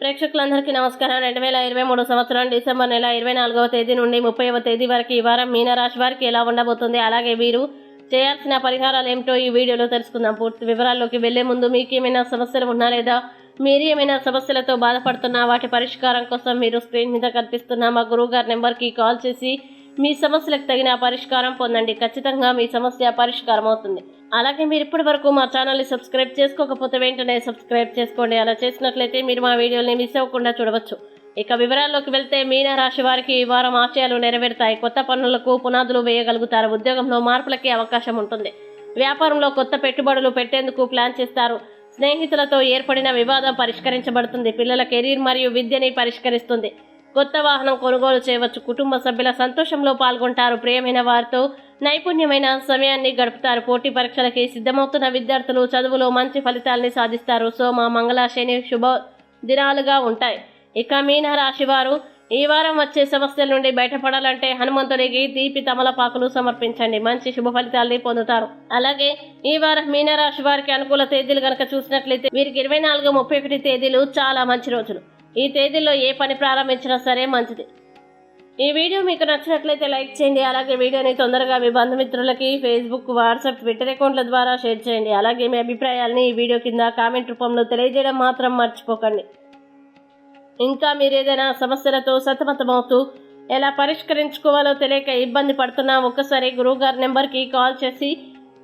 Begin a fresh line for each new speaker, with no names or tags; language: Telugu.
ప్రేక్షకులందరికీ నమస్కారం. రెండు వేల ఇరవై మూడు సంవత్సరం డిసెంబర్ నెల ఇరవై నాలుగవ తేదీ నుండి ముప్పైవ తేదీ వరకు ఈ వారం మీనరాశి వారికి ఎలా ఉండబోతుంది? అలాగే వీరు చేయాల్సిన పరిహారాలు ఏమిటో ఈ వీడియోలో తెలుసుకుందాం. పూర్తి వివరాల్లోకి వెళ్ళే ముందు మీకు ఏమైనా సమస్యలు ఉన్నా లేదా మీరు ఏమైనా సమస్యలతో బాధపడుతున్నా వాటి పరిష్కారం కోసం మీరు స్క్రీన్ మీద కనిపిస్తున్న మా గురువు గారి నెంబర్కి కాల్ చేసి మీ సమస్యలకు తగిన పరిష్కారం పొందండి. ఖచ్చితంగా మీ సమస్య పరిష్కారం అవుతుంది అలాగే మీరు ఇప్పటి వరకు మా ఛానల్ని సబ్స్క్రైబ్ చేసుకోకపోతే వెంటనే సబ్స్క్రైబ్ చేసుకోండి. అలా చేసినట్లయితే మీరు మా వీడియోని మిస్ అవ్వకుండా చూడవచ్చు. ఇక వివరాల్లోకి వెళ్తే మీన రాశి వారికి ఈ వారం ఆశయాలు నెరవేరుతాయి. కొత్త పనులకు పునాదులు వేయగలుగుతారు. ఉద్యోగంలో మార్పులకి అవకాశం ఉంటుంది. వ్యాపారంలో కొత్త పెట్టుబడులు పెట్టేందుకు ప్లాన్ చేస్తారు. స్నేహితులతో ఏర్పడిన వివాదం పరిష్కరించబడుతుంది. పిల్లల కెరీర్ మరియు విద్యని పరిష్కరిస్తుంది. కొత్త వాహనం కొనుగోలు చేయవచ్చు. కుటుంబ సభ్యుల సంతోషంలో పాల్గొంటారు. ప్రియమైన వారితో నైపుణ్యమైన సమయాన్ని గడుపుతారు. పోటీ పరీక్షలకి సిద్ధమవుతున్న విద్యార్థులు చదువులో మంచి ఫలితాలని సాధిస్తారు. సోమ మంగళ శని శుభ దినాలుగా ఉంటాయి. ఇక మీన రాశి వారు ఈ వారం వచ్చే సమస్యల నుండి బయటపడాలంటే హనుమంతుడికి తీపి తమలపాకులు సమర్పించండి. మంచి శుభ ఫలితాలని పొందుతారు. అలాగే ఈ వారం మీనరాశి వారికి అనుకూల తేదీలు కనుక చూసినట్లయితే వీరికి ఇరవై నాలుగు ముప్పై ఒకటి తేదీలు చాలా మంచి రోజులు. ఈ తేదీలో ఏ పని ప్రారంభించినా సరే మంచిది. ఈ వీడియో మీకు నచ్చినట్లయితే లైక్ చేయండి. అలాగే వీడియోని తొందరగా మీ బంధుమిత్రులకి ఫేస్బుక్ వాట్సాప్ ట్విట్టర్ అకౌంట్ల ద్వారా షేర్ చేయండి. అలాగే మీ అభిప్రాయాలని ఈ వీడియో కింద కామెంట్ రూపంలో తెలియజేయడం మాత్రం మర్చిపోకండి. ఇంకా మీరు ఏదైనా సమస్యలతో సతమతమవుతూ ఎలా పరిష్కరించుకోవాలో తెలియక ఇబ్బంది పడుతున్నా ఒక్కసారి గురువుగారి నెంబర్కి కాల్ చేసి